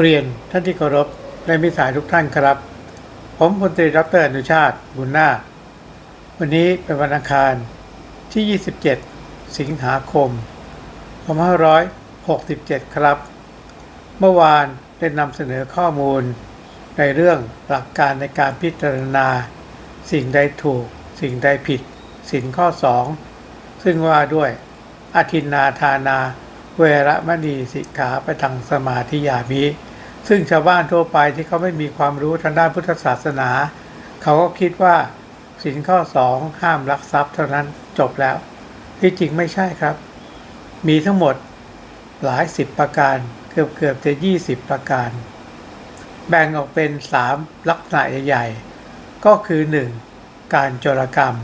เรียนท่านที่เคารพและมิตรสายทุกท่านครับ ผมพลตรีดรอนุชาติบุญนาควันนี้เป็นวันอังคารที่ 27 สิงหาคม 2567 ครับ เมื่อวานได้นำเสนอข้อมูล ในเรื่องหลักการในการพิจารณา สิ่งใดถูก สิ่งใดผิด สินข้อ 2 ซึ่งว่าด้วยอธินนาทานา เวระมณีสิกขาไปทางสมาธิยามิซึ่งชาวบ้านทั่วไปที่เขาไม่มีความรู้ทางด้านพุทธศาสนา เขาก็คิดว่าสินข้อ2ห้ามลักทรัพย์เท่านั้นจบแล้ว ที่จริงไม่ใช่ครับ มีทั้งหมดหลายสิบประการเกือบเกือบจะ20ประการ แบ่งออกเป็น3ลักษณะใหญ่ๆ ก็คือ 1. การโจรกรรม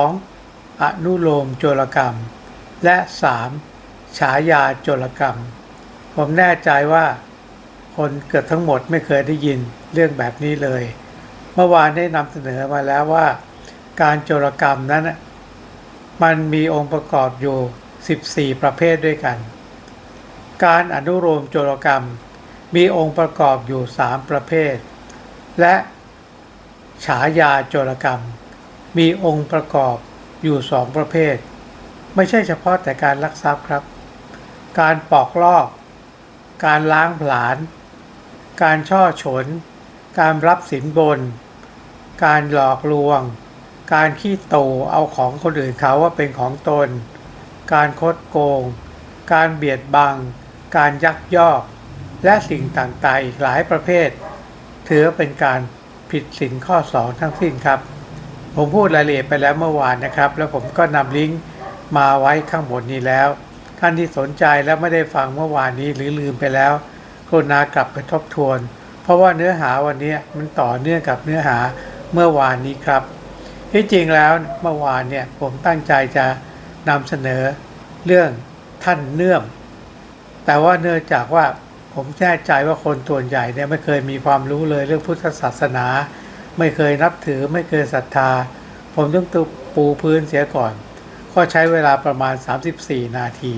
2. อนุโลมโจรกรรม และ 3. ฉายาโจรกรรม ผมแน่ใจว่า คนเกือบทั้งหมดไม่เคยได้ยินเรื่องแบบนี้เลย เมื่อวานได้นำเสนอมาแล้วว่า การโจรกรรมนั้น มันมีองค์ประกอบอยู่ 14 ประเภทด้วยกัน การอนุโลมโจรกรรม มีองค์ประกอบอยู่ 3 ประเภท และฉายาโจรกรรม มีองค์ประกอบอยู่2ประเภท ไม่ใช่เฉพาะแต่การลักทรัพย์ครับ การปอกลอก การล้างผลาญ การช่อฉน การรับสินบน การหลอกลวง การขี้โตเอาของคนอื่นเขาว่าเป็นของตน การคดโกง การเบียดบัง การยักยอก และสิ่งต่างๆอีกหลายประเภท ถือเป็นการผิดสินข้อ 2 ทั้งสิ้นครับ ผมพูดรายละเอียดไปแล้วเมื่อวานนะครับ แล้วผมก็นำลิงก์มาไว้ข้างบนนี้แล้ว ท่านที่สนใจและไม่ได้ฟังเมื่อวานนี้หรือลืมไปแล้วกรุณากลับไปทบทวน เพราะว่าเนื้อหาวันนี้มันต่อเนื่องกับเนื้อหาเมื่อวานนี้ครับ ที่จริงแล้วเมื่อวานเนี่ยผมตั้งใจจะนำเสนอเรื่องท่านเนื่อม แต่ว่าเนื่องจากว่าผมแน่ใจว่าคนส่วนใหญ่เนี่ยไม่เคยมีความรู้เลยเรื่องพุทธศาสนา ไม่เคยนับถือไม่เคยศรัทธา ผมต้องตูปูพื้นเสียก่อน ก็ใช้เวลาประมาณ 34 นาที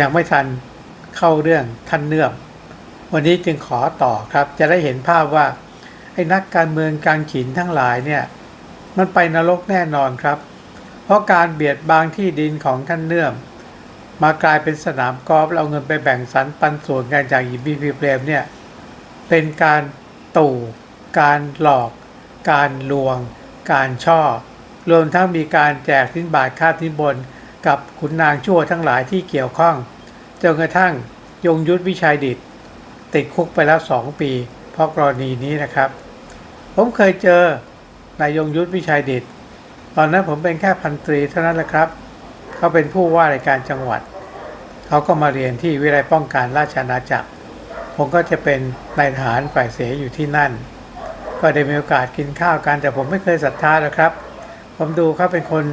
ยังไม่ทันเข้าเรื่องท่านเนื่อม วันนี้จึงขอต่อครับ จะได้เห็นภาพว่าไอ้นักการเมืองการขินทั้งหลายเนี่ย มันไปนรกแน่นอนครับ เพราะการเบียดบางที่ดินของท่านเนื่อม มากลายเป็นสนามกอล์ฟแล้วเอาเงินไปแบ่งสรรปันส่วนกันจากหยิบบีพีเปรมเนี่ย เป็นการตู่ การหลอก การลวง การช่อ รวมทั้งมีการแจกสินบาทค่าสินบน กับขุนนางชั่วทั้งหลายที่เกี่ยวข้อง จนกระทั่งยงยุทธวิชัยดิต ติดคุกไปแล้วสองปี เพราะกรณีนี้นะครับ ผมเคยเจอนายยงยุทธวิชัยดิต ตอนนั้นผมเป็นแค่พันตรีเท่านั้นแหละครับเขาเป็นผู้ว่าราชการจังหวัด เขาก็มาเรียนที่วิทยาลัยป้องกันราชอาณาจักร ผมก็จะเป็นนายทหารฝ่ายเสอยู่ที่นั่น ก็ได้มีโอกาสกินข้าวกันแต่ผมไม่เคยศรัทธาหรอกครับ ผมดูเขาเป็นคน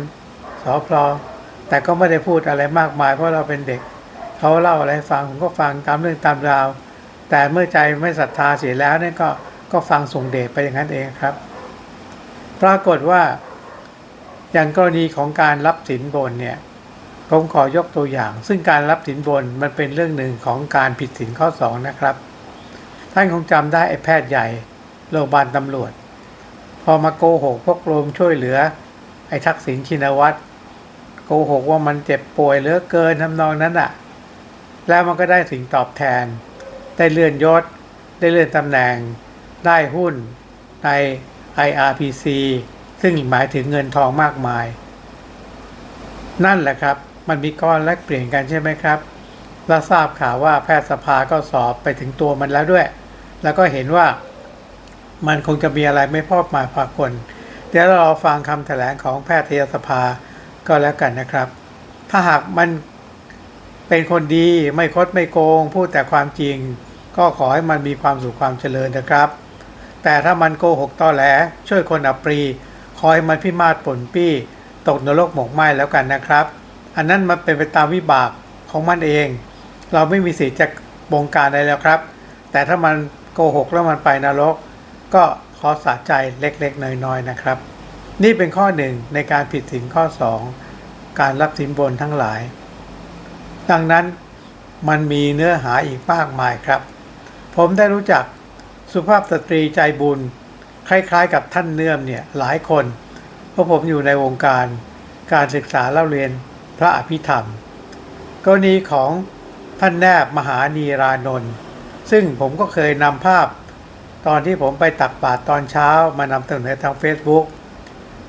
สอพลอแต่ก็ไม่ได้พูดอะไรมากมายเพราะเราเป็นเด็ก เขาเล่าอะไรให้ฟังผมก็ฟังตามเรื่องตามราว แต่เมื่อใจไม่ศรัทธาเสียแล้วเนี่ยก็ก็ฟังส่งเดชไปอย่างนั้นเองครับ ปรากฏว่า อย่างกรณีของการรับสินบนเนี่ยผมขอยกตัวอย่าง ซึ่งการรับสินบนมันเป็นเรื่องหนึ่งของการผิดสินข้อ2นะครับ ท่านคงจำได้ไอ้แพทย์ใหญ่โรงพยาบาลตำรวจ พอมาโกหกพวกโรมช่วยเหลือ อ้ทักษิณชินวัตรโกหกว่ามันเจ็บป่วยเหลือเกินทำนองนั้นอะ่ะ แล้วมันก็ได้สิ่งตอบแทน ได้เลื่อนยศ ได้เลื่อนตำแหน่ง ได้หุ้นใน IRPC ซึ่งหมายถึงเงินทองมากมาย นั่นแหละครับ มันมีก้อนแลกเปลี่ยนกันใช่ไหมครับเราทราบข่าวว่าแพทยสภาก็สอบไปถึงตัวมันแล้วด้วย แล้วก็เห็นว่ามันคงจะมีอะไรไม่พอบมายปากล เดี๋ยวเราฟังคำแถลงของแพทยสภาก็แล้วกันนะครับ ถ้าหากมันเป็นคนดีไม่คดไม่โกง พูดแต่ความจริง ก็ขอให้มันมีความสุขความเจริญนะครับ แต่ถ้ามันโกหกตอแหลช่วยคนอับปรีคอยมันพิมาศป่นปี้ ตกนรกหมกไหมแล้วกันนะครับ อันนั้นมันเป็นไปตามวิบากของมันเอง เราไม่มีสิทธิ์จะบงการอะไรแล้วครับ แต่ถ้ามันโกหกแล้วมันไปนรก ก็ ขอสะใจเล็กๆ น้อยๆนะครับ นี่เป็นข้อหนึ่งในการผิดสินข้อ 2 การรับสินบนทั้งหลาย ดังนั้นมันมีเนื้อหาอีกมากมายครับ ผมได้รู้จักสุภาพสตรีใจบุญ คล้ายๆ กับท่านเนื่อมเนี่ยหลายคน เพราะผมอยู่ในวงการการศึกษาเล่าเรียนพระอภิธรรม กรณีของท่านแนบมหานีรานนท์ซึ่งผมก็เคยนำภาพ ตอนที่ผมไปตักบาตรตอนเช้ามานำเสนอทาง Facebook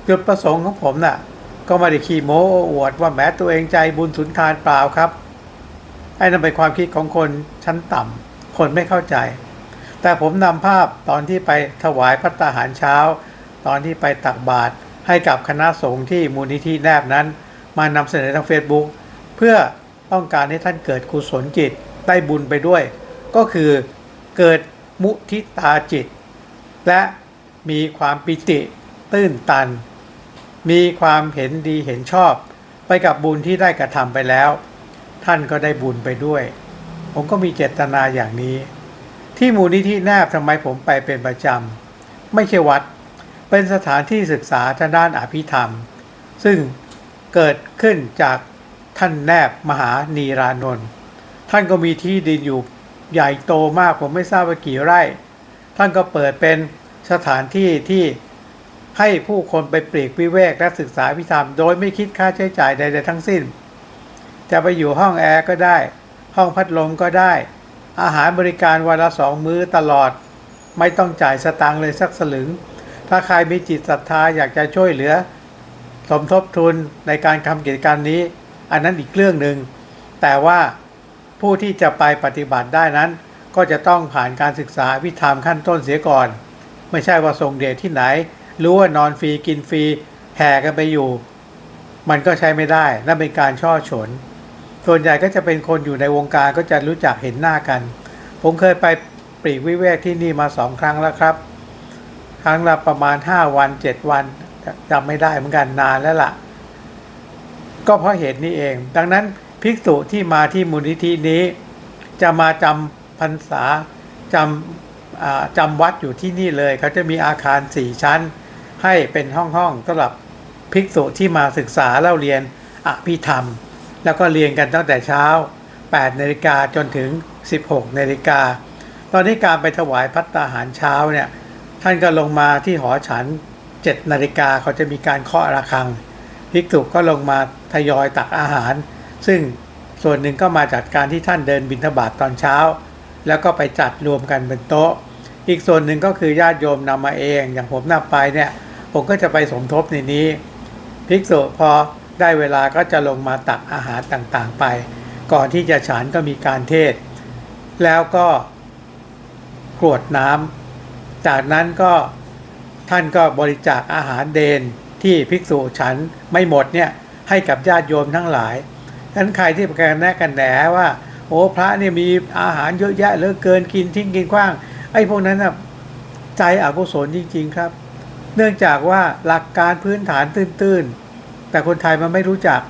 จุดประสงค์ของผมน่ะ ก็ไม่ได้ขี้โม้โอ้อวดว่าแม้ตัวเองใจบุญสุนทานเปล่าครับ ไอ้นั่นเป็นความคิดของคนชั้นต่ำคนไม่เข้าใจ แต่ผมนำภาพตอนที่ไปถวายพระตาหารเช้า ตอนที่ไปตักบาตรให้กับคณะสงฆ์ที่มูลนิธิแนบนั้น มานำเสนอทาง Facebook เพื่อต้องการให้ท่านเกิดกุศลจิตได้บุญไปด้วย ก็คือเกิด มุทิตาจิต และมีความปิติตื้นตัน มีความเห็นดีเห็นชอบ ไปกับบุญที่ได้กระทำไปแล้ว ท่านก็ได้บุญไปด้วย ผมก็มีเจตนาอย่างนี้ ที่มูลนิธิแนบทำไมผมไปเป็นประจำ ไม่ใช่วัด เป็นสถานที่ศึกษาทางด้านอภิธรรม ซึ่งเกิดขึ้นจากท่านแนบมหานีรานนท์ท่านก็มีที่ดินอยู่ ใหญ่โตมากผมไม่ทราบว่ากี่ไร่ ท่านก็เปิดเป็นสถานที่ที่ให้ผู้คนไปปลีกวิเวกและศึกษาวิธรรม โดยไม่คิดค่าใช้จ่ายใดๆทั้งสิ้น จะไปอยู่ห้องแอร์ก็ได้ ห้องพัดลมก็ได้ อาหารบริการวันละสองมื้อตลอด ไม่ต้องจ่ายสตางค์เลยสักสลึง ถ้าใครมีจิตศรัทธาอยากจะช่วยเหลือ สมทบทุนในการทำกิจการนี้ อันนั้นอีกเรื่องหนึ่งแต่ว่า ผู้ที่จะไปปฏิบัติได้นั้น ก็จะต้องผ่านการศึกษาวิธรรมขั้นต้นเสียก่อน ไม่ใช่ว่าส่งเดชที่ไหน รู้ว่านอนฟรีกินฟรีแห่กันไปอยู่ มันก็ใช้ไม่ได้นั่นเป็นการช่อฉน ส่วนใหญ่ก็จะเป็นคนอยู่ในวงการก็จะรู้จักเห็นหน้ากัน ผมเคยไปปรีกวิเวกที่นี่มาสองครั้งแล้วครับ ครั้งละประมาณ 5 วัน 7 วันจำไม่ได้เหมือนกันนานแล้วล่ะ ก็เพราะเหตุนี้เอง ดังนั้น ภิกษุที่มาที่มูลนิธินี้ จะมาจำพรรษาจำจำวัดอยู่ที่นี่เลย เขาจะมีอาคารสี่ชั้น ให้เป็นห้องๆสำหรับภิกษุที่มาศึกษาเล่าเรียนอภิธรรม แล้วก็เรียนกันตั้งแต่เช้า8นาฬิกาจนถึง 16นาฬิกาตอนนี้การไปถวายพัตตาหารเช้าเนี่ยท่านก็ลงมาที่หอฉัน7นาฬิกาเขาจะมีการเคาะระฆังภิกษุก็ลงมาทยอยตักอาหาร ซึ่งส่วนหนึ่งก็มาจากการที่ท่านเดินบิณฑบาตตอนเช้า แล้วก็ไปจัดรวมกันเป็นโต๊ะ อีกส่วนหนึ่งก็คือญาติโยมนำมาเอง อย่างผมนำไปเนี่ย ผมก็จะไปสมทบในนี้ ภิกษุพอได้เวลาก็จะลงมาตักอาหารต่างๆไป ก่อนที่จะฉันก็มีการเทศ แล้วก็กรวดน้ำจากนั้นก็ท่านก็บริจาคอาหารเดนที่ภิกษุฉันไม่หมดเนี่ยให้กับญาติโยมทั้งหลาย นั้นใครที่ประกันแนะกันแหนว่า โอ้พระเนี่ยมีอาหารเยอะแยะเหลือเกินกินทิ้งกินขว้าง ไอ้พวกนั้นน่ะใจอกุศลจริง ๆครับ เนื่องจากว่าหลักการพื้นฐานตื้นๆ แต่คนไทยมันไม่รู้จัก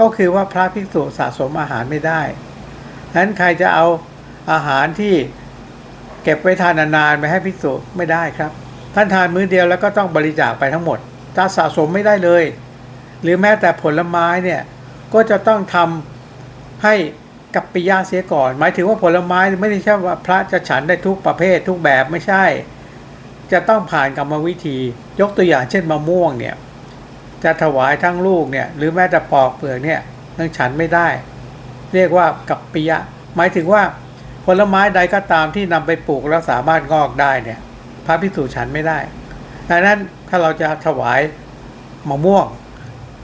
ก็คือว่าพระภิกษุสะสมอาหารไม่ได้ฉะนั้นใครจะเอาอาหารที่เก็บไว้ทานนานๆไปให้ภิกษุไม่ได้ครับ ท่านทานมื้อเดียวแล้วก็ต้องบริจาคไปทั้งหมดจะสะสมไม่ได้เลย หรือแม้แต่ผลไม้เนี่ย ก็จะต้องทำให้กับปิยะเสียก่อน หมายถึงว่าผลไม้ไม่ได้ใช่ว่าพระจะฉันได้ทุกประเภททุกแบบไม่ใช่ จะต้องผ่านกรรมวิธี ยกตัวอย่างเช่นมะม่วงเนี่ยจะถวายทั้งลูกเนี่ยหรือแม้แต่ปอกเปลือกเนี่ยยังฉันไม่ได้ เรียกว่ากับปิยะ หมายถึงว่าผลไม้ใดก็ตามที่นำไปปลูกแล้วสามารถงอกได้เนี่ยพระพิสุฉันไม่ได้ดังนั้นถ้าเราจะถวายมะม่วง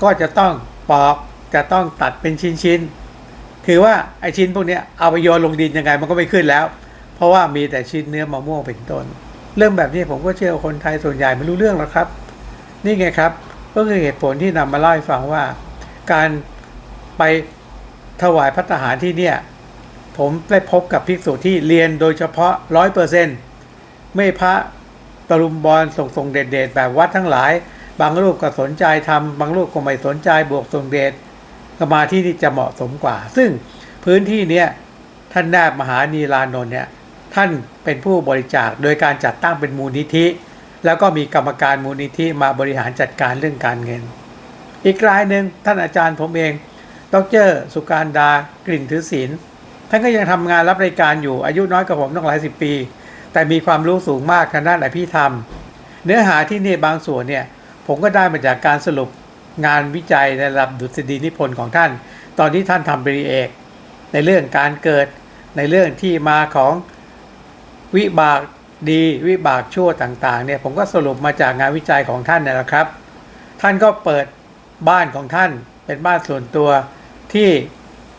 ก็จะต้องปอก จะต้องตัดเป็นชิ้นๆ คือว่าไอชิ้นพวกนี้เอาไปโยนลงดินยังไงมันก็ไม่ขึ้นแล้ว เพราะว่ามีแต่ชิ้นเนื้อมะม่วงเป็นต้น เรื่องแบบนี้ผมก็เชื่อคนไทยส่วนใหญ่ไม่รู้เรื่องหรอกครับ นี่ไงครับ ก็คือเหตุผลที่นำมาเล่าให้ฟังว่า การไปถวายพัตตาหารที่เนี่ยผมได้พบกับภิกษุที่เรียนโดยเฉพาะร้อยเปอร์เซ็นต์ไม่พระตะลุมบอลส่งส่งเด็ดๆแบบวัดทั้งหลาย บางรูปก็สนใจทำบางรูปก็ไม่สนใจบวกส่งเดช ก็มาที่นี่จะเหมาะสมกว่า ซึ่งพื้นที่เนี้ยท่านแนบมหานีลานนท์เนี่ยท่านเป็นผู้บริจาคโดยการจัดตั้งเป็นมูลนิธิ แล้วก็มีกรรมการมูลนิธิมาบริหารจัดการเรื่องการเงิน อีกรายหนึ่งท่านอาจารย์ผมเอง ดร สุการดากลิ่นถือศีลท่านก็ยังทำงานรับรายการอยู่อายุน้อยกว่าผมต้องหลายสิบปี แต่มีความรู้สูงมากทางด้านอภิธรรม เนื้อหาที่นี่บางส่วนเนี่ยผมก็ได้มาจากการสรุป งานวิจัยในระดับดุษฎีนิพนธ์ของท่าน ตอนที่ท่านทำปริเอกในเรื่องการเกิดในเรื่องที่มาของวิบากดีวิบากชั่วต่างๆเนี่ยผมก็สรุปมาจากงานวิจัยของท่านนี่แหละครับ ท่านก็เปิดบ้านของท่านเป็นบ้านส่วนตัวที่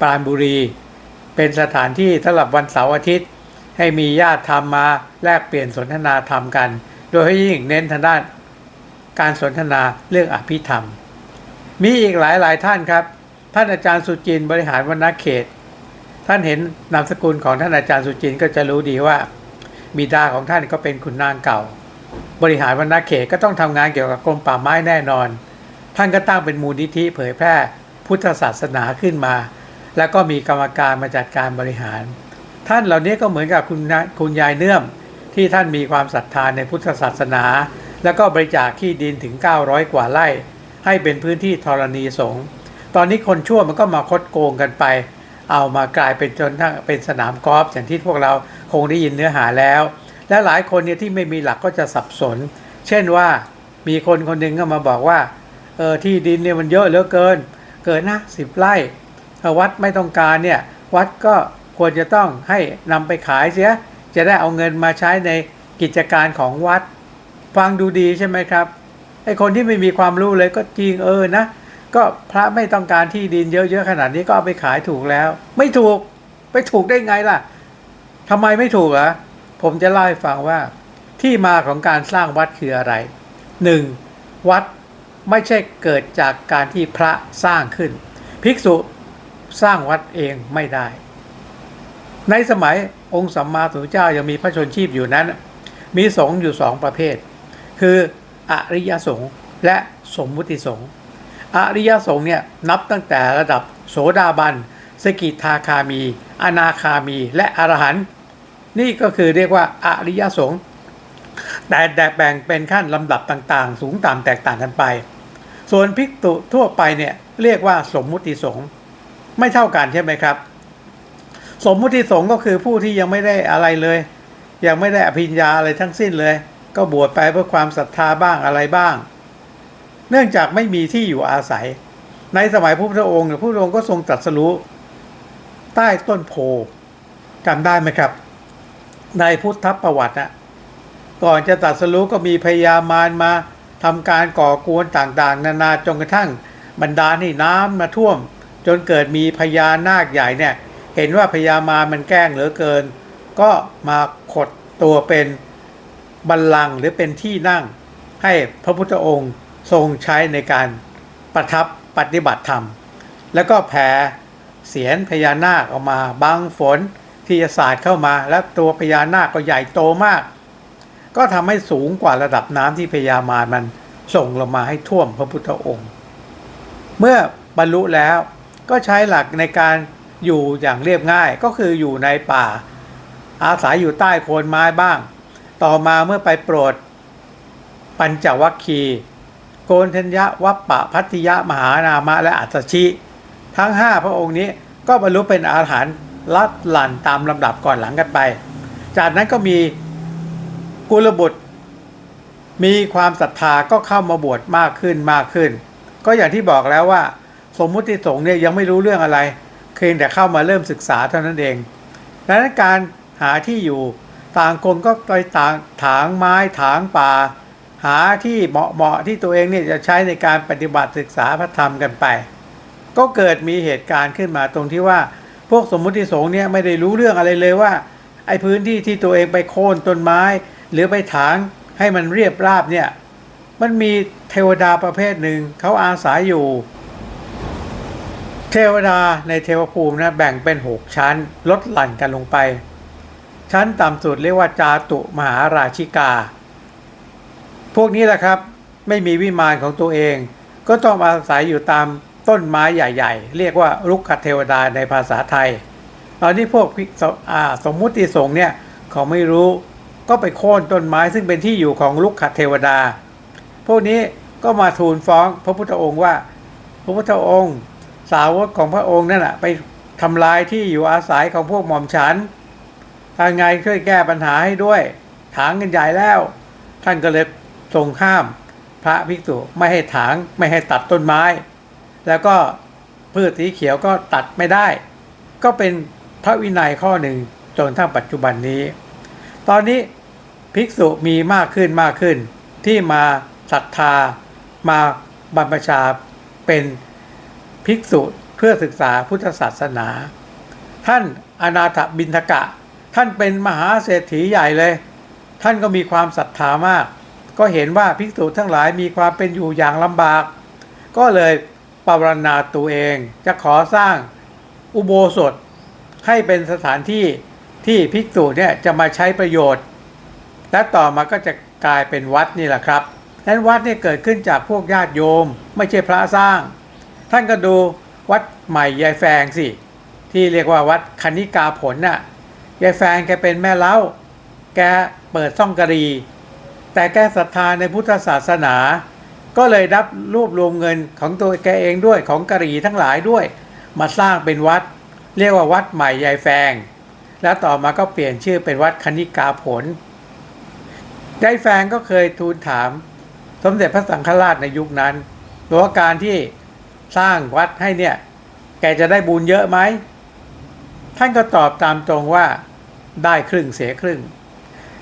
ปราณบุรี เป็นสถานที่สำหรับวันเสาร์อาทิตย์ ให้มีญาติธรรมมาแลกเปลี่ยนสนทนาธรรมกัน โดยให้ยิ่งเน้นทางด้านการสนทนาเรื่องอภิธรรม มีอีกหลายหลายท่านครับ ท่านอาจารย์สุจินบริหารวรรณเขต ท่านเห็นนามสกุลของท่านอาจารย์สุจินก็จะรู้ดีว่า บิดาของท่านก็เป็นขุนนางเก่า บริหารวรรณเขตก็ต้องทำงานเกี่ยวกับกรมป่าไม้แน่นอน ท่านก็ตั้งเป็นมูลนิธิเผยแพร่พุทธศาสนาขึ้นมา แล้วก็มีกรรมการมาจัดการบริหาร ท่านเหล่านี้ก็เหมือนกับคุณคุณยายเนื่อมที่ท่านมีความศรัทธาในพุทธศาสนา แล้วก็บริจาคที่ดินถึง 900 กว่าไร่ ให้เป็นพื้นที่ธรณีสงฆ์ตอนนี้คนชั่วมันก็มาคดโกงกันไป เอามากลายเป็นจนทั้งเป็นสนามกอล์ฟอย่างที่พวกเราคงได้ยินเนื้อหาแล้ว และหลายคนเนี่ยที่ไม่มีหลักก็จะสับสน เช่นว่ามีคนคนหนึ่งก็มาบอกว่าเออที่ดินเนี่ยมันเยอะเหลือเกิน เกินนะสิบไร่ถ้าวัดไม่ต้องการเนี่ยวัดก็ควรจะต้องให้นำไปขายเสีย จะได้เอาเงินมาใช้ในกิจการของวัด ฟังดูดีใช่ไหมครับ ไอคนที่ไม่มีความรู้เลยก็จริงเออนะ ก็พระไม่ต้องการที่ดินเยอะๆขนาดนี้ก็เอาไปขายถูกแล้ว ไม่ถูกไปถูกได้ไงล่ะทำไมไม่ถูกอะผมจะเล่าให้ฟังว่า ที่มาของการสร้างวัดคืออะไรหนึ่งวัดไม่ใช่เกิดจากการที่พระสร้างขึ้น ภิกษุสร้างวัดเองไม่ได้ ในสมัยองค์สัมมาสัมพุทธเจ้ายังมีพระชนชีพอยู่นั้น มีสงฆ์อยู่สองประเภท คือ อริยสงฆ์และสมมุติสงฆ์อริยสงฆ์เนี่ยนับตั้งแต่ระดับโสดาบัน สกิทาคามี อนาคามี และอรหันต์นี่ก็คือเรียกว่าอริยสงฆ์แต่แต่แบ่งเป็นขั้นลำดับต่างๆ สูงต่ำแตกต่างกันไป ส่วนภิกษุทั่วไปเนี่ยเรียกว่าสมมุติสงฆ์ไม่เท่ากันใช่ไหมครับ สมมุติสงฆ์ก็คือผู้ที่ยังไม่ได้อะไรเลย ยังไม่ได้อภิญญาอะไรทั้งสิ้นเลย ก็บวชไปเพื่อความศรัทธาบ้างอะไรบ้าง เนื่องจากไม่มีที่อยู่อาศัย ในสมัยพระพุทธองค์เนี่ยพระพุทธองค์ก็ทรงตรัสรู้ ใต้ต้นโพจำได้ไหมครับ ในพุทธประวัติอะก่อนจะตรัสรู้ก็มีพญามารมาทำการก่อกวนต่างๆ นานาจนกระทั่งบรรดาให้น้ำมาท่วม จนเกิดมีพญานาคใหญ่เนี่ย เห็นว่าพญามารมันแกล้งเหลือเกิน ก็มาขดตัวเป็น บัลลังก์หรือเป็นที่นั่งให้พระพุทธองค์ทรงใช้ในการประทับปฏิบัติธรรม แล้วก็แผ่เสียนพญานาคออกมาบังฝนที่จะสาดเข้ามา และตัวพญานาคก็ใหญ่โตมาก ก็ทำให้สูงกว่าระดับน้ำที่พญามารมันส่งลงมาให้ท่วมพระพุทธองค์ เมื่อบรรลุแล้วก็ใช้หลักในการอยู่อย่างเรียบง่ายก็คืออยู่ในป่า อาศัยอยู่ใต้โคนไม้บ้าง ต่อมาเมื่อไปโปรด ปัญจวัคคีย์โกนทัญญะวัปปะพัทติยะมหานามะและอัตชิ ทั้งห้าพระองค์นี้ก็บรรลุเป็นอาหารลัดหลั่นตามลำดับก่อนหลังกันไป จากนั้นก็มีกุลบุตร มีความศรัทธาก็เข้ามาบวชมากขึ้นมากขึ้น ก็อย่างที่บอกแล้วว่า สมมุติสงฆ์เนี่ยยังไม่รู้เรื่องอะไรเพียงแต่เข้ามาเริ่มศึกษาเท่านั้นเองดังนั้นการหาที่อยู่ ต่างคนก็ไปต่างถางไม้ถางป่า หาที่เหมาะเหมาะที่ตัวเองเนี่ยจะใช้ในการปฏิบัติศึกษาพระธรรมกันไป ก็เกิดมีเหตุการณ์ขึ้นมาตรงที่ว่า พวกสมมุติสงฆ์เนี่ยไม่ได้รู้เรื่องอะไรเลยว่า ไอ้พื้นที่ที่ตัวเองไปโค่นต้นไม้ หรือไปถางให้มันเรียบราบเนี่ยมันมีเทวดาประเภทหนึ่งเขาอาศัยอยู่ เทวดาในเทวภูมินะแบ่งเป็นหกชั้นลดหลั่นกันลงไป ชั้นต่ำสุดเรียกว่าจาตุมหาราชิกา พวกนี้แหละครับไม่มีวิมานของตัวเอง ก็ต้องอาศัยอยู่ตามต้นไม้ใหญ่ ๆ เรียกว่ารุกขเทวดาในภาษาไทยตอนนี้พวกสมมุติสงเนี่ยเขาไม่รู้ก็ไปโค่นต้นไม้ซึ่งเป็นที่อยู่ของลุกขเทวดา พวกนี้ก็มาทูลฟ้องพระพุทธองค์ว่า พระพุทธองค์ สาวกของพระองค์นั่นแหะไปทำลายที่อยู่อาศัยของพวกหม่อมฉัน ทางไงช่วยแก้ปัญหาให้ด้วย ถางกันใหญ่แล้ว ท่านก็เลยทรงห้าม พระภิกษุไม่ให้ถางไม่ให้ตัดต้นไม้ แล้วก็พืชสีเขียวก็ตัดไม่ได้ ก็เป็นพระวินัยข้อหนึ่งจนทั้งปัจจุบันนี้ ตอนนี้ภิกษุมีมากขึ้นมากขึ้น ที่มาศรัทธา มาบรรพชาเป็นภิกษุเพื่อศึกษาพุทธศาสนา ท่านอนาถบินทกะ ท่านเป็นมหาเศรษฐีใหญ่เลย ท่านก็มีความศรัทธามาก ก็เห็นว่าภิกษุทั้งหลายมีความเป็นอยู่อย่างลำบาก ก็เลยปรารณาตัวเองจะขอสร้างอุโบสถให้เป็นสถานที่ที่ภิกษุเนี่ยจะมาใช้ประโยชน์ และต่อมาก็จะกลายเป็นวัดนี่แหละครับนั้นวัดเนี่ยเกิดขึ้นจากพวกญาติโยม ไม่ใช่พระสร้าง ท่านก็ดูวัดใหม่ยายแฟงสิที่เรียกว่าวัดคณิกาผลน่ะ ยายแฟงแกเป็นแม่เล้า แกเปิดซ่องกะรี แต่แกศรัทธาในพุทธศาสนา ก็เลยรับรวบรวมเงินของตัวแกเองด้วยของกะรีทั้งหลายด้วย มาสร้างเป็นวัด เรียกว่าวัดใหม่ยายแฟง แล้วต่อมาก็เปลี่ยนชื่อเป็นวัดคณิกาผลยายแฟงก็เคยทูลถาม สมเด็จพระสังฆราชในยุคนั้นว่าการที่สร้างวัดให้เนี่ย แกจะได้บุญเยอะไหม ท่านก็ตอบตามตรงว่าได้ครึ่งเสียครึ่ง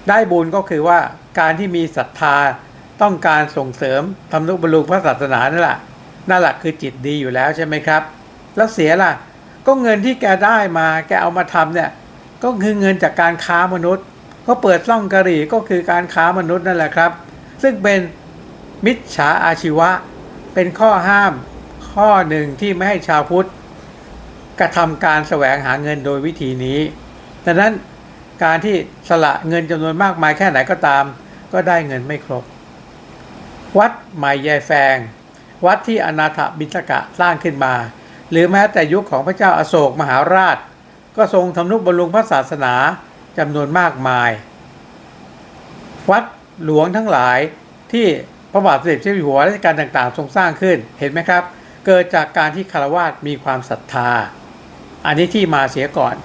ได้บุญก็คือว่าการที่มีศรัทธาต้องการส่งเสริมทำนุบำรุงพระศาสนานั่นแหละนั่นแหละคือจิตดีอยู่แล้วใช่ไหมครับ แล้วเสียล่ะ ก็เงินที่แกได้มาแกเอามาทำเนี่ยก็คือเงินจากการค้ามนุษย์ ก็เปิดซ่องกะหรี่ก็คือการค้ามนุษย์นั่นแหละครับ ซึ่งเป็นมิจฉาอาชีวะ เป็นข้อห้ามข้อหนึ่งที่ไม่ให้ชาวพุทธ กระทำการแสวงหาเงินโดยวิธีนี้ ดังนั้นการที่สละเงินจำนวนมากมายแค่ไหนก็ตาม ก็ได้เงินไม่ครบ วัดใหม่ยายแฟง วัดที่อนาถบิณฑกะสร้างขึ้นมา หรือแม้แต่ยุคของพระเจ้าอาโศกมหาราช ก็ทรงทำนุบำรุงพระศาสนาจำนวนมากมาย วัดหลวงทั้งหลายที่พระบาทสมเด็จเจ้าอยู่หัวรัชกาลต่างๆ ทรงสร้างขึ้นเห็นไหมครับ เกิดจากการที่คารวะมีความศรัทธา อันนี้ที่มาเสียก่อน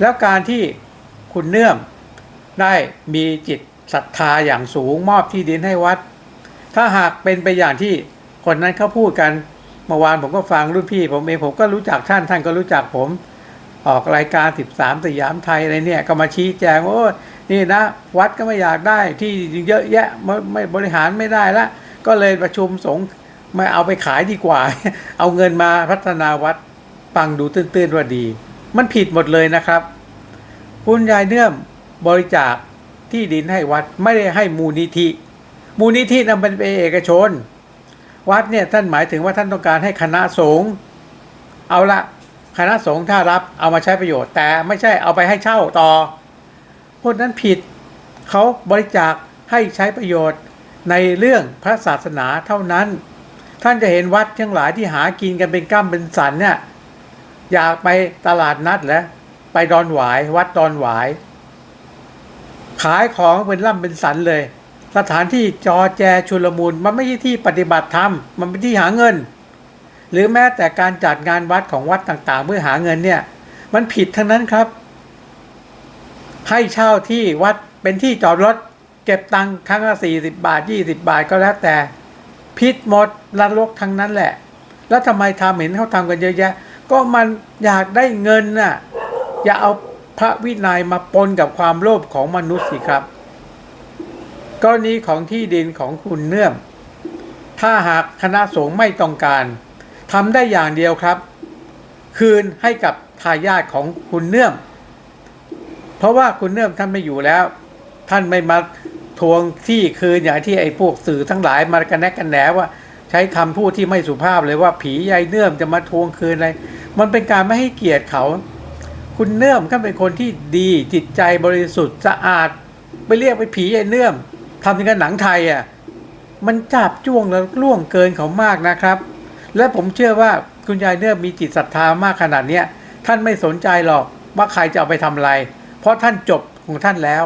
แล้วการที่คุณเนื่อมได้มีจิตศรัทธาอย่างสูงมอบที่ดินให้วัด ถ้าหากเป็นไปอย่างที่คนนั้นเขาพูดกันเมื่อวานผมก็ฟังรุ่นพี่ ผมเองผมก็รู้จักท่านท่านก็รู้จักผม ออกรายการ 13 สยามไทยอะไรเนี่ย ก็มาชี้แจงว่านี่นะ วัดก็ไม่อยากได้ที่เยอะแยะไม่ไม่บริหารไม่ได้ละ ก็เลยประชุมสงฆ์ไม่เอาไปขายดีกว่า เอาเงินมาพัฒนาวัด ฟังดูตื้นๆว่าดี มันผิดหมดเลยนะครับ คุณยายเนื่อมบริจาคที่ดินให้วัดไม่ได้ให้มูลนิธิ มูลนิธินั้นเป็นเอกชน วัดเนี่ยท่านหมายถึงว่าท่านต้องการให้คณะสงฆ์เอาละคณะสงฆ์ถ้ารับเอามาใช้ประโยชน์ แต่ไม่ใช่เอาไปให้เช่าต่อพวกนั้นผิดเขาบริจาคให้ใช้ประโยชน์ในเรื่องพระศาสนาเท่านั้น ท่านจะเห็นวัดทั้งหลายที่หากินกันเป็นก้ามเป็นสันเนี่ย อยากไปตลาดนัดแล้วไปดอนหวาย วัดดอนหวาย ขายของเป็นล่ำเป็นสันเลย สถานที่จอแจชุลมุนมันไม่ใช่ที่ปฏิบัติธรรม มันเป็นที่หาเงิน หรือแม้แต่การจัดงานวัดของวัดต่างๆ เพื่อหาเงินเนี่ย มันผิดทั้งนั้นครับ ให้เช่าที่วัดเป็นที่จอดรถ เก็บตังค์ครั้งละสี่สิบาทยี่สิบาทก็แล้วแต่ผิดหมดละลกทั้งนั้นแหละ แล้วทำไมทำเห็นเขาทำกันเยอะแยะ ก็มันอยากได้เงินน่ะอย่าเอาพระวินัยมาปนกับความโลภของมนุษย์สิครับ กรณีของที่ดินของคุณเนื่อม ถ้าหากคณะสงฆ์ไม่ต้องการทำได้อย่างเดียวครับ คืนให้กับทายาทของคุณเนื่อม เพราะว่าคุณเนื่อมท่านไม่อยู่แล้ว ท่านไม่มาทวงที่คืนอย่างที่ไอ้พวกสื่อทั้งหลายมากันแนกกันแหนว่า ใช้คำพูดที่ไม่สุภาพเลยว่าผียายเนื่อมจะมาทวงคืนอะไร มันเป็นการไม่ให้เกียรติเขา คุณเนื่อมท่านเป็นคนที่ดีจิตใจบริสุทธิ์สะอาด ไปเรียกไปผียายเนื่อมทำอย่างกับหนังไทยอะมันจับจ้วงแล้วล่วงเกินเขามากนะครับ และผมเชื่อว่าคุณยายเนื่อมมีจิตศรัทธามากขนาดเนี้ยท่านไม่สนใจหรอกว่าใครจะเอาไปทำอะไร เพราะท่านจบของท่านแล้ว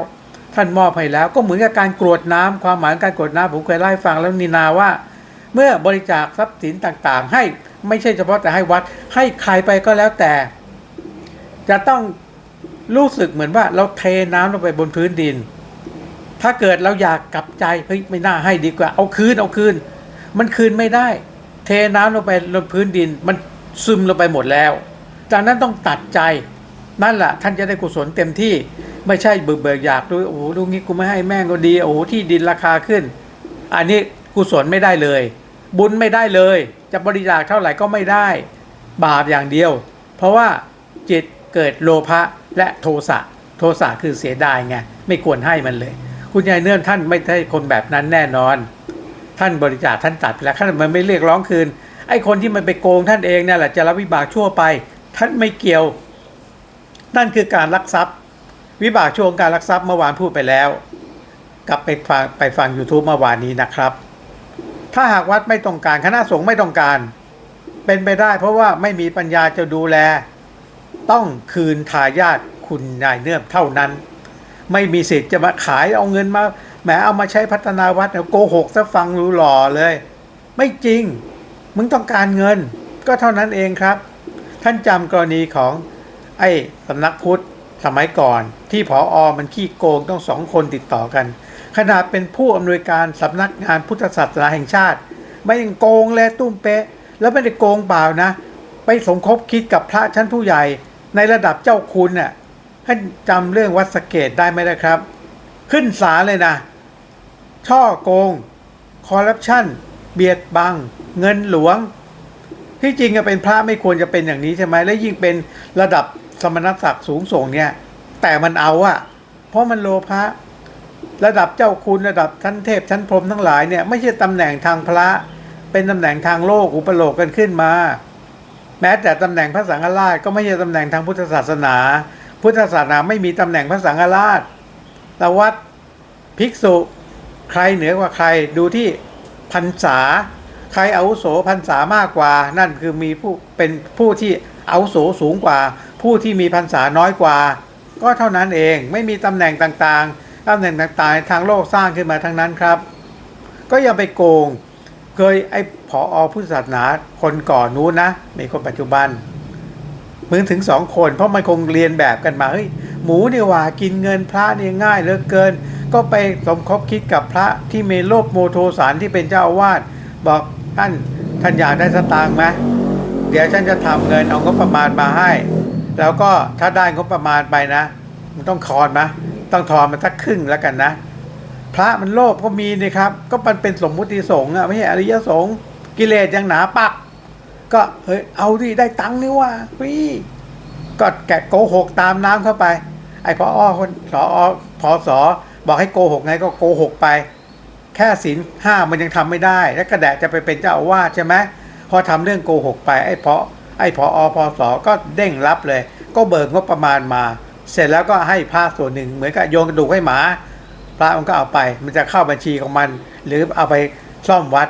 ท่านมอบให้แล้วก็เหมือนกับการกรวดน้ำความหมายการกรวดน้ำผมเคยเล่าให้ฟังแล้วนินาว่า เมื่อบริจาคทรัพย์สินต่างๆ ให้ ไม่ใช่เฉพาะแต่ให้วัดให้ใครไปก็แล้วแต่ จะต้องรู้สึกเหมือนว่าเราเทน้ำลงไปบนพื้นดิน ถ้าเกิดเราอยากกลับใจเฮ้ยไม่น่าให้ดีกว่า เอาคืนเอาคืน มันคืนไม่ได้ เทน้ำลงไปบนพื้นดิน มันซึมลงไปหมดแล้ว จากนั้นต้องตัดใจนั่นแหละท่านจะได้กุศลเต็มที่ไม่ใช่เบิกเบิกอยากดูโอ้โหดูงี้กูไม่ให้แม่งก็ดี โอ้โหที่ดินราคาขึ้น อันนี้กุศลไม่ได้เลย บุญไม่ได้เลย จะบริจาคเท่าไหร่ก็ไม่ได้ บาปอย่างเดียว เพราะว่าจิตเกิดโลภะและโทสะโทสะคือเสียดายไงไม่ควรให้มันเลย คุณยายเนื่อนท่านไม่ใช่คนแบบนั้นแน่นอน ท่านบริจาคท่านตัดไปแล้วท่านมันไม่เรียกร้องคืนไอ้คนที่มันไปโกงท่านเองเนี่ยแหละจะรับวิบากชั่วไป ท่านไม่เกี่ยว นั่นคือการลักทรัพย์ วิบากช่วงการลักทรัพย์เมื่อวานพูดไปแล้ว กลับไปฟังไปฟัง YouTube เมื่อวานนี้นะครับ ถ้าหากวัดไม่ต้องการคณะสงฆ์ไม่ต้องการ เป็นไปได้เพราะว่าไม่มีปัญญาจะดูแล ต้องคืนทายาทคุณนายเนื่อมเท่านั้น ไม่มีสิทธิ์จะมาขายเอาเงินมาแหมเอามาใช้พัฒนาวัดเนี่ยโกหกซะฟังรู้หล่อเลย ไม่จริง มึงต้องการเงิน ก็เท่านั้นเองครับ ท่านจำกรณีของไอ้สำนักพุทธสมัยก่อน ที่ผออมันขี้โกงต้องสองคนติดต่อกัน ขนาดเป็นผู้อำนวยการสำนักงานพุทธศาสนาแห่งชาติ ไม่ยังโกงเลยตุ้มเป๊ะ แล้วไม่ได้โกงเปล่านะ ไปสมคบคิดกับพระชั้นผู้ใหญ่ ในระดับเจ้าคุณน่ะท่านจำเรื่องวัดสเกตได้ไหมนะครับ ขึ้นศาลเลยนะ ช่อโกง คอร์รัปชันเบียดบัง เงินหลวง ที่จริงอะเป็นพระไม่ควรจะเป็นอย่างนี้ใช่ไหมและยิ่งเป็นระดับสมณศักดิ์สูงส่งเนี่ย แต่มันเอาอะเพราะมันโลภะ ระดับเจ้าคุณระดับชั้นเทพชั้นพรหมทั้งหลายเนี่ยไม่ใช่ตำแหน่งทางพระ เป็นตำแหน่งทางโลกอุปโลกกันขึ้นมา แม้แต่ตำแหน่งพระสังฆราชก็ไม่ใช่ตำแหน่งทางพุทธศาสนา พุทธศาสนาไม่มีตำแหน่งพระสังฆราชแต่วัดภิกษุใครเหนือกว่าใครดูที่พรรษา ใครอาวุโสพรรษามากกว่า นั่นคือมีผู้เป็นผู้ที่อาวุโสสูงกว่า ผู้ที่มีพรรษาน้อยกว่า ก็เท่านั้นเองไม่มีตำแหน่งต่างๆ ตำแหน่งต่างๆทางโลกสร้างขึ้นมาทั้งนั้นครับ ก็ย่าไปโกง เคยไอ้ผออพุทธศาสนาคนก่อนนู้นนะม่คนปัจจุบันมึงถึงสองคนเพราะมันคงเรียนแบบกันมาเฮ้ยหมูเนี่ยว่ากินเงินพระเนี่ยง่ายเหลือเกิน ก็ไปสมคบคิดกับพระที่มีโลภโมโทสารที่เป็นเจ้าอาวาสบอกท่านท่านอยากได้สตางค์ไหมเดี๋ยวฉันจะทำเงินเอางบประมาณมาให้ แล้วก็ถ้าได้งบประมาณไปนะ มันต้องทอนมะ ต้องทอนมาสักครึ่งแล้วกันนะ พระมันโลภก็มีนี่ครับ ก็มันเป็นสมมุติสงฆ์อะไม่ใช่อริยสงฆ์กิเลสยังหนาปัก ก็เฮ้ยเอาดิได้ตังค์นี่ว่าพี่ก็แกะโกหกตามน้ำเข้าไป ไอ้พออคนสอพอสอบอกให้โกหกไงก็โกหกไป แค่ศีลห้ามันยังทำไม่ได้ แล้วกระแดะจะไปเป็นเจ้าอาวาสใช่ไหมพอทำเรื่องโกหกไปไอ้พอไอ้พออพอสอก็เด้งรับเลย ก็เบิกงบประมาณมา เสร็จแล้วก็ให้พระส่วนหนึ่ง เหมือนกับโยนกระดูกให้หมา พระมันก็เอาไป มันจะเข้าบัญชีของมัน หรือเอาไปซ่อมวัด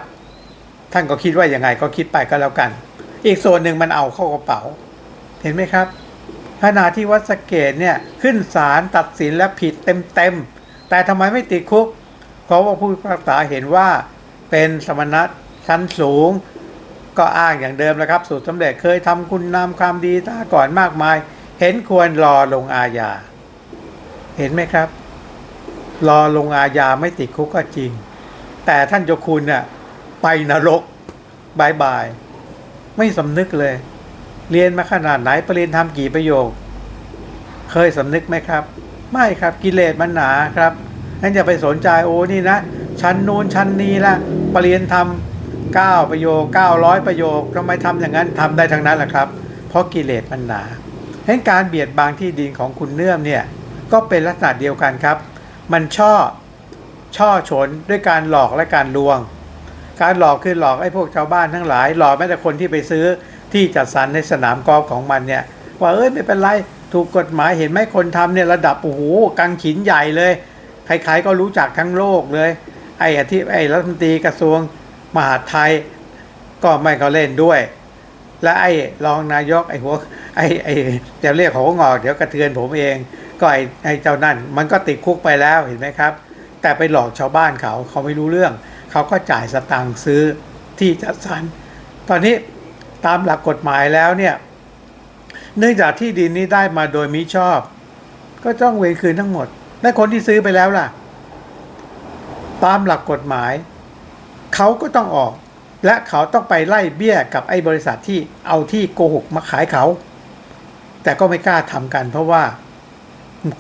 ท่านก็คิดว่าอยังไงก็คิดไปก็แล้วกัน อีกส่วนหนึ่งมันเอาเข้ากระเป๋า เห็นไหมครับขณะที่วัดสเกตเนี่ยขึ้นศาลตัดสินและผิดเต็มๆแต่ทำไมไม่ติดคุก เพราะว่าผู้พิพากษาเห็นว่าเป็นสมณะชั้นสูง ก็อ้างอย่างเดิมแล้วครับสูตรสำเร็จเคยทำคุณงามความดีตาก่อนมากมาย เห็นควรรอลงอาญา เห็นไหมครับ รอลงอาญาไม่ติดคุกก็จริง แต่ท่านเจ้าคุณน่ะไปนรกบายบาย ไม่สำนึกเลย เรียนมาขนาดไหนปรริญญาทำกี่ประโยค เคยสำนึกไหมครับ ไม่ครับกิเลสมันหนาครับงั้นอย่าไปสนใจโอ้นี่นะชั้นนู้นชั้นนี้ละปรริญญาทำเก้าประโยคเก้าร้อยประโยคทำไมทำอย่างนั้นทำได้ทั้งนั้นแหละครับ เพราะกิเลสมันหนา เห็นการเบียดบางที่ดินของคุณเนื่อมเนี่ยก็เป็นลักษณะเดียวกันครับ มันช่อช่อฉนด้วยการหลอกและการลวง การหลอกคือหลอกไอ้พวกชาวบ้านทั้งหลาย หลอกแม้แต่คนที่ไปซื้อที่จัดสรรในสนามกอล์ฟของมันเนี่ยว่าเอ้ยไม่เป็นไรถูกกฎหมายเห็นไหมคนทำเนี่ยระดับโอ้โหกังขินใหญ่เลยใครๆก็รู้จักทั้งโลกเลย ไอ้ที่ไอ้รัฐมนตรีกระทรวงมหาดไทย ก็ไม่เขาเล่นด้วย และไอ้รองนายกไอ้หัวไอ้ไอ้จะเรียกหัวงอกเดี๋ยวกระเทือนผมเอง ก็ไอ้ไอ้เจ้านั่น มันก็ติดคุกไปแล้วเห็นไหมครับ แต่ไปหลอกชาวบ้านเขาเขาไม่รู้เรื่อง เขาก็จ่ายสตางค์ซื้อที่จัดสรรตอนนี้ตามหลักกฎหมายแล้วเนี่ยเนื่องจากที่ดินนี้ได้มาโดยมิชอบ ก็ต้องเวรคืนทั้งหมดและคนที่ซื้อไปแล้วล่ะ ตามหลักกฎหมาย เขาก็ต้องออก และเขาต้องไปไล่เบี้ยกับไอ้บริษัทที่เอาที่โกหกมาขายเขา แต่ก็ไม่กล้าทำกัน เพราะว่า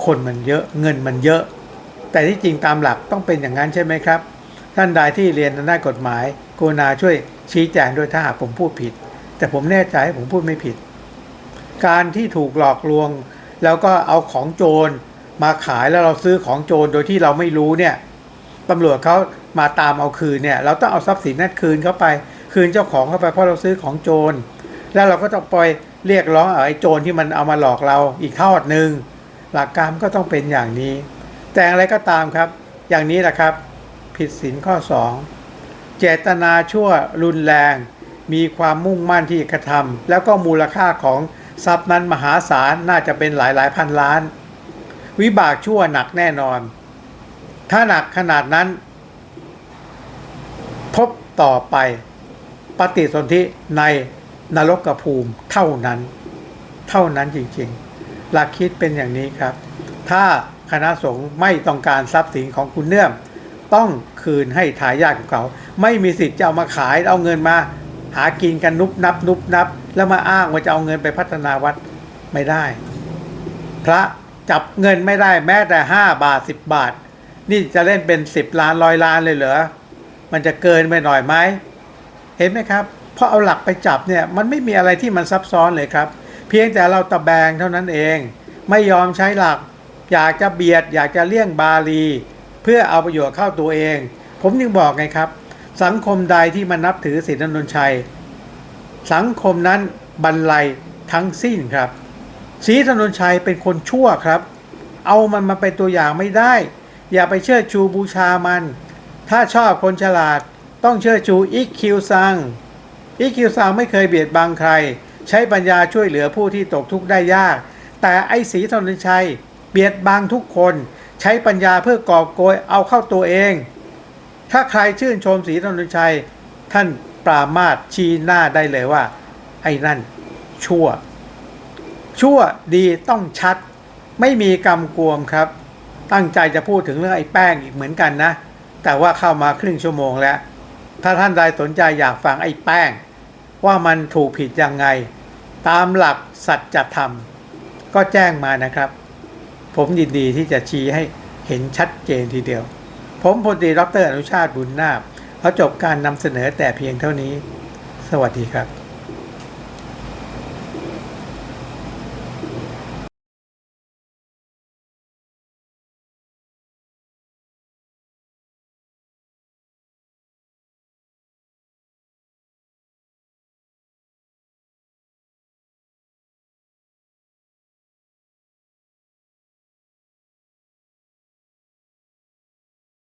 คนมันเยอะเงินมันเยอะ แต่ที่จริงตามหลักต้องเป็นอย่างนั้นใช่ไหมครับ ท่านใดที่เรียนทางด้านกฎหมายกรุณาช่วยชี้แจงด้วยถ้าหากผมพูดผิด แต่ผมแน่ใจผมพูดไม่ผิด การที่ถูกหลอกลวง แล้วก็เอาของโจรมาขายแล้วเราซื้อของโจรโดยที่เราไม่รู้เนี่ยตำรวจเขา มาตามเอาคืนเนี่ยเราต้องเอาทรัพย์สินนั้นคืนเข้าไป คืนเจ้าของเข้าไปเพราะเราซื้อของโจร แล้วเราก็ต้องไปเรียกร้องเอาไอ้โจรที่มันเอามาหลอกเราอีกทอดหนึ่งหลักการก็ต้องเป็นอย่างนี้ แต่อะไรก็ตามครับ อย่างนี้แหละครับ ผิดศีลข้อ 2 เจตนาชั่วรุนแรง มีความมุ่งมั่นที่กระทำแล้วก็มูลค่าของทรัพย์นั้นมหาศาลน่าจะเป็นหลายหลายพันล้าน วิบากชั่วหนักแน่นอน ถ้าหนักขนาดนั้น ต่อไป ปฏิสนธิในนรกภูมิเท่านั้น เท่านั้นจริงๆ หลักคิดเป็นอย่างนี้ครับ ถ้าคณะสงฆ์ไม่ต้องการทรัพย์สินของคุณเนื่อม ต้องคืนให้ทายาทของเขา ไม่มีสิทธิ์จะเอามาขายเอาเงินมา หากินกันนุบนับ นุบนับ แล้วมาอ้างว่าจะเอาเงินไปพัฒนาวัดไม่ได้ พระจับเงินไม่ได้แม้แต่ห้าบาทสิบบาท นี่จะเล่นเป็นสิบล้านร้อยล้านเลยเหรอ มันจะเกินไปหน่อยไหมเห็นไหมครับพราะเอาหลักไปจับเนี่ยมันไม่มีอะไรที่มันซับซ้อนเลยครับ เพียงแต่เราตะแบงเท่านั้นเอง ไม่ยอมใช้หลัก อยากจะเบียด อยากจะเลี่ยงบาลี เพื่อเอาประโยชน์เข้าตัวเอง ผมยังบอกไงครับ สังคมใดที่มันนับถือศีลนนชัย สังคมนั้นบรรลัยทั้งสิ้นครับศรีถนนชัยเป็นคนชั่วครับ เอามันมาเป็นตัวอย่างไม่ได้ อย่าไปเชิดชูบูชามัน ถ้าชอบคนฉลาดต้องเชิดชูอิกคิวซังอิกคิวซังไม่เคยเบียดบังใคร ใช้ปัญญาช่วยเหลือผู้ที่ตกทุกข์ได้ยาก แต่ไอ้ศรีถนชัย เบียดบังทุกคน ใช้ปัญญาเพื่อกอบโกยเอาเข้าตัวเอง ถ้าใครชื่นชมศรีถนนชัย ท่านปรามาสชี้หน้าได้เลยว่า ไอ้นั่น ชั่ว ชั่วดีต้องชัด ไม่มีกรรมกวมครับ ตั้งใจจะพูดถึงเรื่องไอ้แป้งอีกเหมือนกันนะ แต่ว่าเข้ามาครึ่งชั่วโมงแล้ว ถ้าท่านใดสนใจอยากฟังไอ้แป้ง ว่ามันถูกผิดยังไง ตามหลักสัจธรรม ก็แจ้งมานะครับ ผมยินดีที่จะชี้ให้เห็นชัดเจนทีเดียว ผมพลตรีดรอนุชาติบุญนาคเขาจบการนำเสนอแต่เพียงเท่านี้ สวัสดีครับ